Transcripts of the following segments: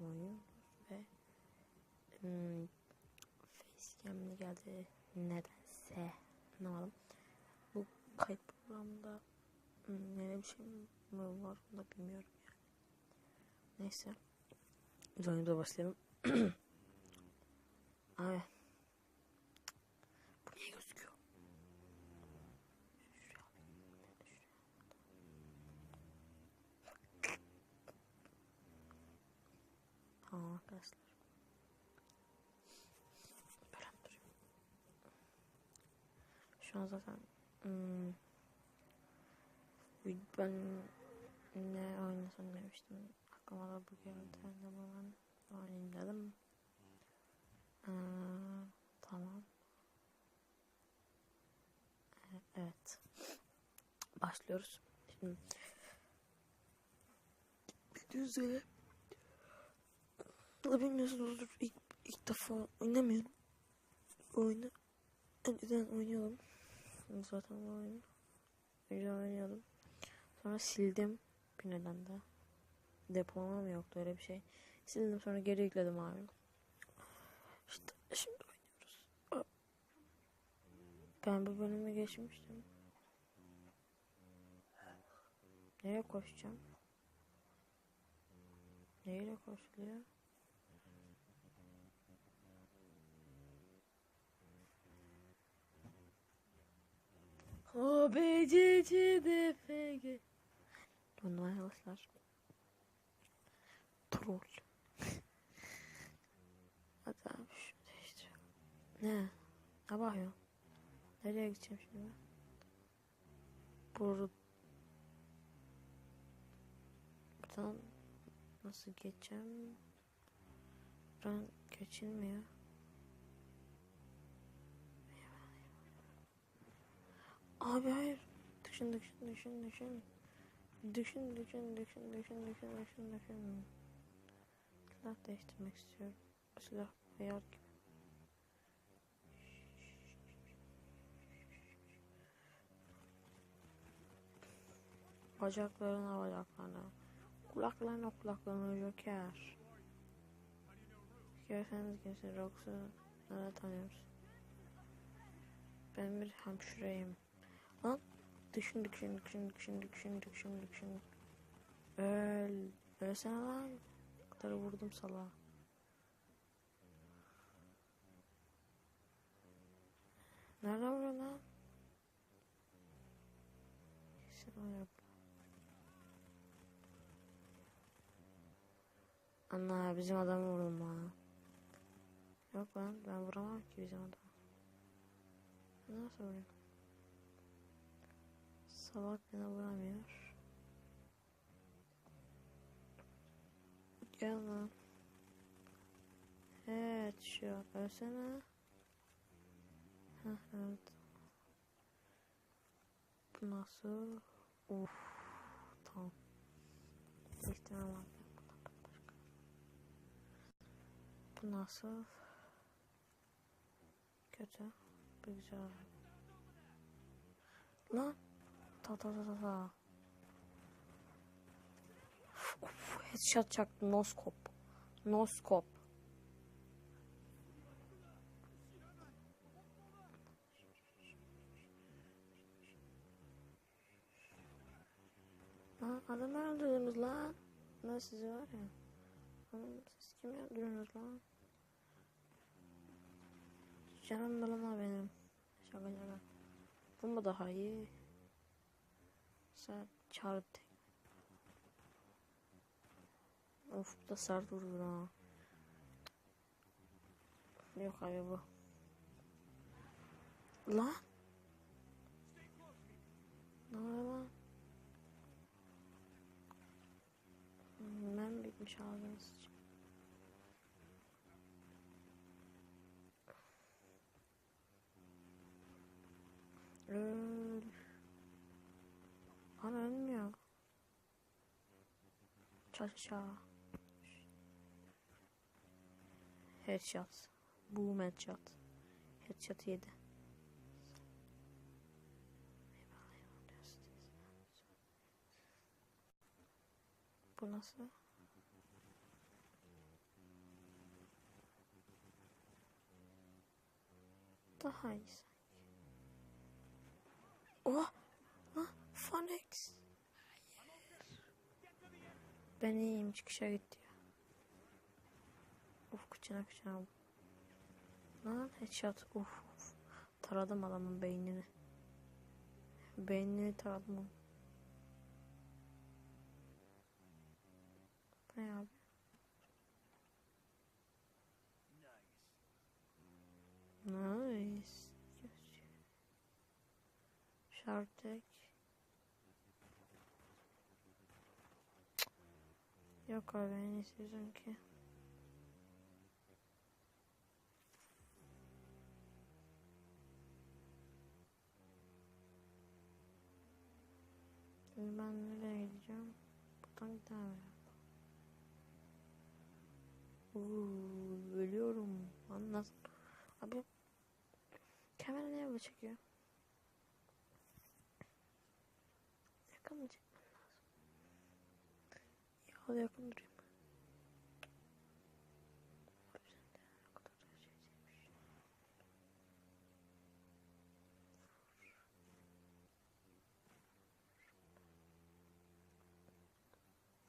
5 oyun ve hmm, facecam'li geldi nedense anlamadım. Bu kayıt programında hmm, yeni bir şey mi var onu da bilmiyorum yani. Neyse. Biz oyunda başlayalım. Abi. Bu niye gözüküyor? Şuraya alayım. Şuraya. Tamam arkadaşlar. Böyle? Şu an zaten hmm, ben ne oynasam demiştim. Aklıma da bu geldi. Ne zaman oynayayım dedim. Ee, tamam. Ee, Evet. Başlıyoruz. Şimdi bildiğiniz üzere da bilmiyorsunuzdur ilk, ilk defa oynamıyorum. Oyunu önceden oynuyordum. Zaten bu oyunu önceden oynuyordum. Sonra sildim bir nedende. Depolama yoktu öyle bir şey. Sildim sonra geri yükledim abi. İşte şimdi oynuyoruz. Ben bu bölümü geçmiştim. Nereye koşacağım? Neyle koşuluyor? A, B, C, C, D, F, G. Bunlar arkadaşlar. Troll. Hadi abi şunu değiştirelim. Ne? Ne bakıyorsun? Nereye gideceğim şimdi ben? Burada... Buradan nasıl geçeceğim? Buradan geçilmiyor. Abi hayır. Düşün düşün düşün düşün. Düşün düşün düşün düşün düşün düşün düşün. Silah değiştirmek istiyorum. Silah ayar gibi. Bacaklarına bacaklarına. Kulaklarına kulaklarına joker. Görseniz kimse Rox'u nerede tanıyoruz? Ben bir hemşireyim. Lan düşün düşün düşün düşün düşün düşün düşün. Öl. Ölsene lan. Kadar vurdum salağa. Nerede vuruyor lan? Ana bizim adamı vurdum ha. Yok lan ben vuramam ki bizim adamı. Nasıl vurayım? Salak beni vuramıyor. Gel lan. Evet şu ölsene. Heh evet. Bu nasıl? Uf tamam. İhtimal var. Bu nasıl? Kötü. Bu güzel. Lan. Ta ta ta ta ta. Headshot çaktı. Noskop. Noskop. Lan adamı öldürdünüz lan. Lan sizi var ya. Lan siz kimi öldürdünüz lan? Canım benim. Şaka şaka. Bu mu daha iyi? Çağır tek. Of da sert vurur ha. Yok abi bu. Lan. Ne oluyor lan? Ben bitmiş ağzını sıçayım. Öl. Ana ölmüyor. Çat aşağı. Headshot. Boom headshot. Headshot yedi. Bu nasıl? Daha iyi sanki. Oh! Lan Phoenix! Ben iyiyim çıkışa gitti ya. Uf kıçına kıçına. Lan headshot. Uf. Taradım adamın beynini. Beynini taradım Ne abi? Nice. Şartek. Yok abi en iyisi bizimki. Şimdi ben nereye gideceğim? Buradan gidemem. Uuu ölüyorum. Anlasın. Abi kamera niye böyle çekiyor? Yakın mı çekmem lazım? Ya hadi yakın durayım.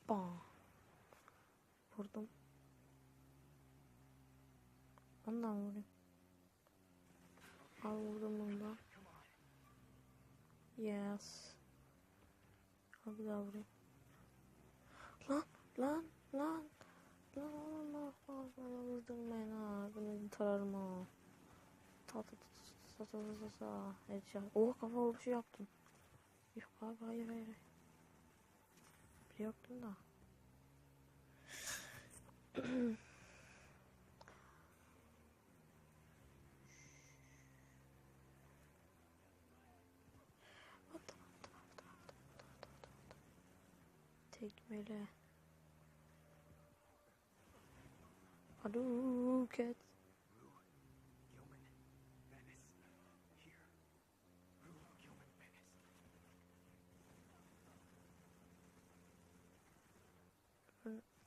Bam. Vurdum. Ondan vurayım. Al vurdum ondan. Yes. Al bir daha vurayım. Lan lan. Lan Allah Allah vurdun beni ha. Beni tararım ha. Ta ta ta ta ta ta ta ta. Evet ya. Oh kafa vuruşu yaptım. Yok abi hayır hayır. Bir yaptım da. Tekmele. Tekmele. Hadouken.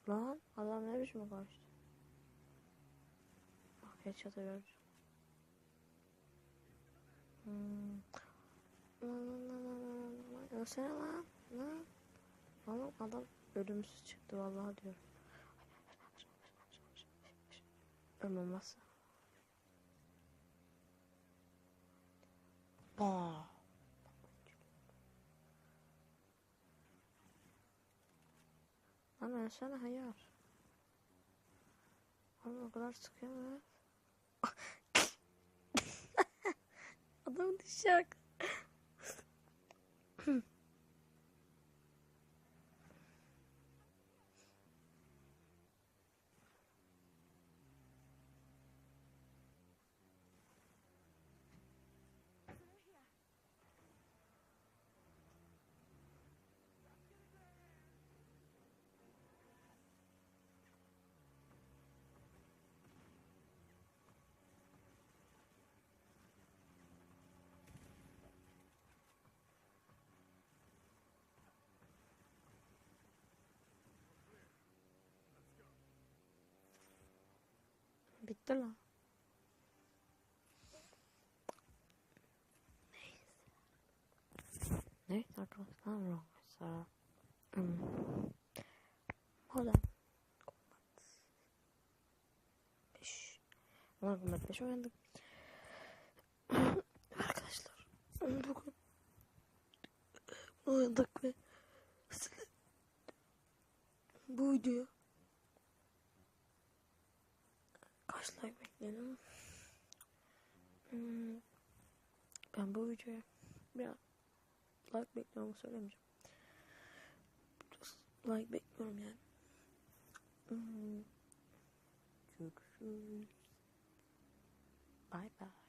Lan adam ne biçim kaçtı? Bak headshot'ı gördüm. Hmm. Lan lan lan lan lan lan. Ölsene lan. Lan. Oğlum adam ölümsüz çıktı vallahi diyorum. Ölmemezse. Baa. Lan ölsene hayır. Oğlum o kadar sıkıyor mu? Adam düşecek. Bitti lan. Neyse arkadaşlar. Hmm. Modern Combat 5 Modern Combat 5 oynadık. arkadaşlar bugün oynadık ve bu videoya kaç like bekledim? Hmm. Ben bu videoya biraz like bekliyorum söylemeyeceğim. Biraz like bekliyorum yani. Hmm. Görüşürüz. Bye bye.